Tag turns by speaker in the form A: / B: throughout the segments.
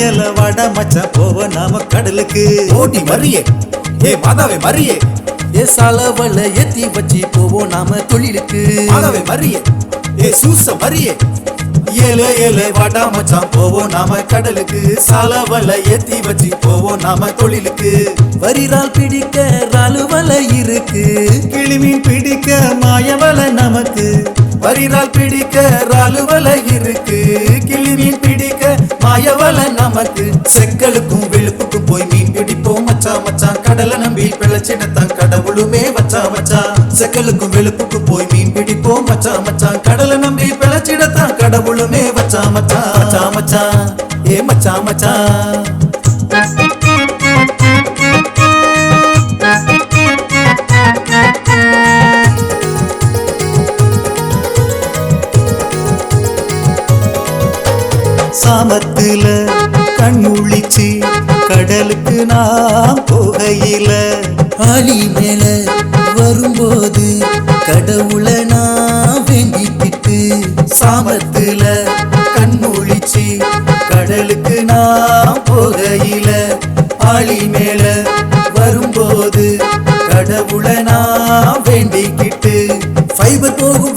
A: ஏல ஏல வாடா மச்சான் போவோம் நாம கடலுக்கு.
B: ஓடி மறியே. ஏ மாதாவே மறியே.
C: ஏ சாலவல ஏத்தி வச்சு போவோம் நாம தொழிலுக்கு.
B: மாதாவே மறியே. ஏ சூச மறியே.
A: ஏல ஏல வாடா மச்சான் போவோம் நாம கடலுக்கு. சாலவல ஏத்தி வச்சு போவோம் நாம தொழிலுக்கு.
C: வரிரால் பிடிக்க ராலுவல இருக்கு.
A: கிளிமீன் பிடிக்க மாயவல நமக்கு.
B: வரிரால் பிடிக்க ராலுவல இருக்கு.
A: கிளிமீன் பிடிக்க மாயவல நமக்கு செங்கலுக்கும் வெளுப்புக்கும் போய் மீன் பிடிப்போம் மச்சா மச்சா கடலை நம்பி பிழைச்சிடத்தான் கடவுளுமே வச்சா மச்சா செங்கலுக்கும் வெளுப்புக்கும் போய் மீன் பிடிப்போம் மச்சா மச்சா கடலை நம்பி பிழைச்சிடத்தான் கடவுளுமே வச்சா மச்சா மச்சா மச்சா ஏ மச்சா மச்சா சாமத்துல கண்முழிச்சு கடலுக்கு நாம் போகையில
C: ஆலி மேல வரும்போது கடவுளை நான் வேண்டிக்கிட்டு
A: சாமத்துல கண்முழிச்சு கடலுக்கு நாம் போகையில ஆளி மேல வரும்போது கடவுளை நான் வேண்டிக்கிட்டு
C: ஃபைபர் போகும்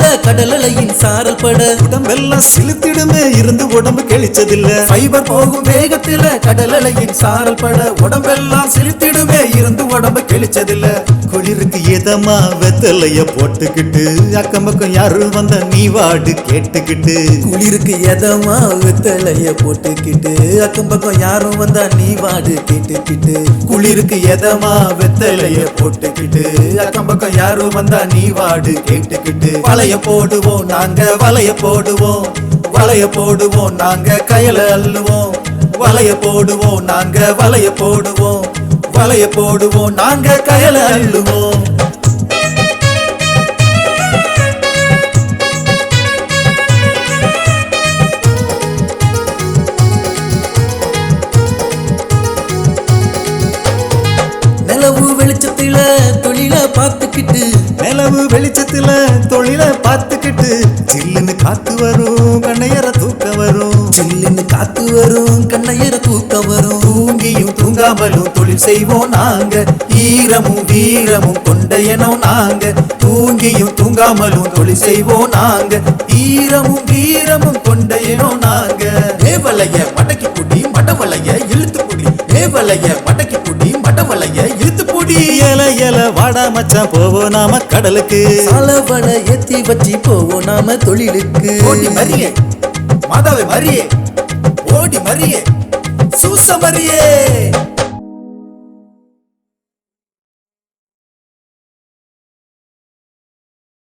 C: வேகத்துல கடல் அலையின் சாரல் பட.
A: உடம்பெல்லாம் சிலுத்திடுமே இருந்து உடம்பு கெளிச்சதில்ல
B: ஃபைபர் போகும் வேகத்துல கடல் அலையின் சாரல் பட. உடம்பெல்லாம் சிரித்திடுமே இருந்து உடம்பு கிழிச்சதில்ல.
A: குளிருக்கு இதமா வெத்தலைய போட்டுக்கிட்டு அக்கம் பக்கம் யாரும் வந்த நீ வாடு கேட்டுக்கிட்டு.
C: குளிருக்கு எதமா வெத்தலைய போட்டுக்கிட்டு அக்கம் பக்கம் யாரும் வந்தா நீ வாடு கேட்டுக்கிட்டு.
A: குளிருக்கு எதமா வெத்தலைய போட்டுக்கிட்டு அக்கம் பக்கம் யாரும் வந்தா நீ வாடு கேட்டுக்கிட்டு. வளைய போடுவோம் நாங்க வலைய போடுவோம். வலைய போடுவோம் நாங்க கையில அள்ளுவோம். வலைய போடுவோம் நாங்க வலைய போடுவோம். வலைய போடுவோம் நாங்க கையில அள்ளுவோம்.
C: நிலவு வெளிச்சத்துல தொழில பார்த்துக்கிட்டு
A: நிலவு வெளிச்சத்துல தொழில பார்த்துக்கிட்டு சில்லுன்னு காத்து வரும் கண்ணையற தூக்க வரும்.
C: சில்லுன்னு காத்து வரும் கண்ணையர தூக்கம் வரும்.
A: தூங்கியும் தூங்காமலும் தொழில் செய்வோம் நாங்க. ஈரமும் வீரமும் கொண்டையனோ நாங்க. தூங்கியும் தூங்காமலும் தொழில் செய்வோம் நாங்க. ஈரமும் வீரமும் கொண்டையனோ நாங்க.
B: ஏவலைய மடக்கி புடி மடவலைய இழுத்து புடி மடவலைய
A: இல இல வாடா மச்சான் போவோம் நாம கடலுக்கு.
C: சாலவட ஏத்தி வச்சு போவோம் நாம தொழிலுக்கு.
B: ஓடி மறியே மாதாவே மறியே ஓடி மறியே சூச மறியே.